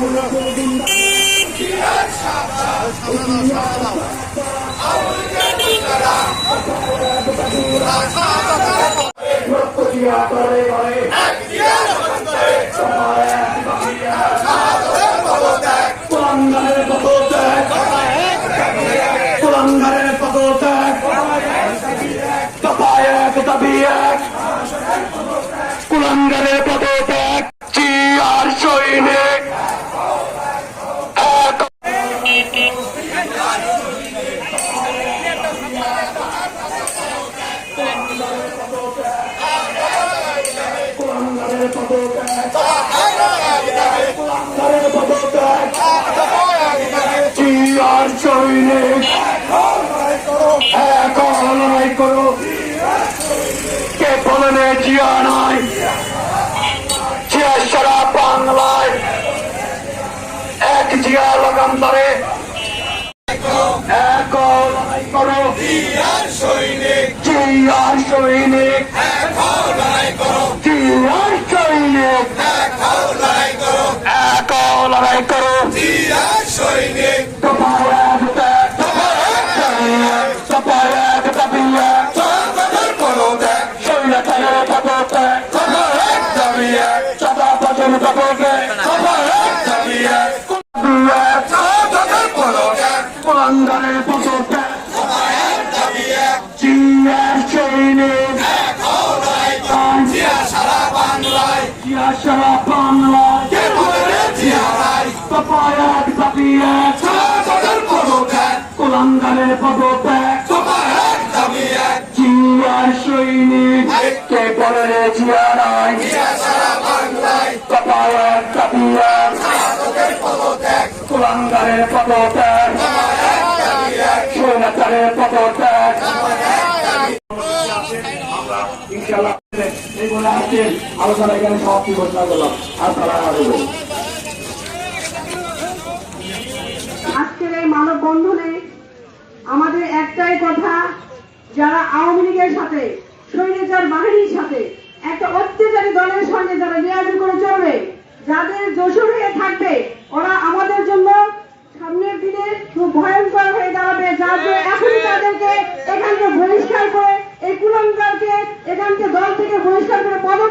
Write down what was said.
কুলাঙ্গারের সৈনিক এক কুলাঙ্গারের পদত্যাগ কুলাঙ্গারের পদত্যাগ চিয়ার সৈনিক এক লড়াই করো কে বলেন জিয়া জিয়া লাগাম ধরে লড়াই করো। জিয়ার সৈনিক। জিয়ার সৈনিক। এক লড়াই করো। দফায় এক ত্যাগ, দফায় পদত্যাগ, জিয়ার সৈনিক, জিয়া সারা বাংলায়, দফায় এক দাবি এক, কুলাঙ্গারের পদত্যাগ, জিয়ার সৈনিক, কে বলে রে জিয়া নাই দফায় এক দাবি এক, কুলাঙ্গারের পদত্যাগ, স্বৈরাচারের আসসালামু আলাইকুম আজকের এই মানববন্ধনে আমাদের একটাই কথা, যারা আওয়ামী লীগের সাথে, স্বৈরাচার বাহিনীর সাথে, একটা অত্যাচারী দলের সঙ্গে যারা লিয়াজি করে চলবে, যাদের দোষর হয়ে থাকবে, ওরা আমাদের জন্য এখান করে এই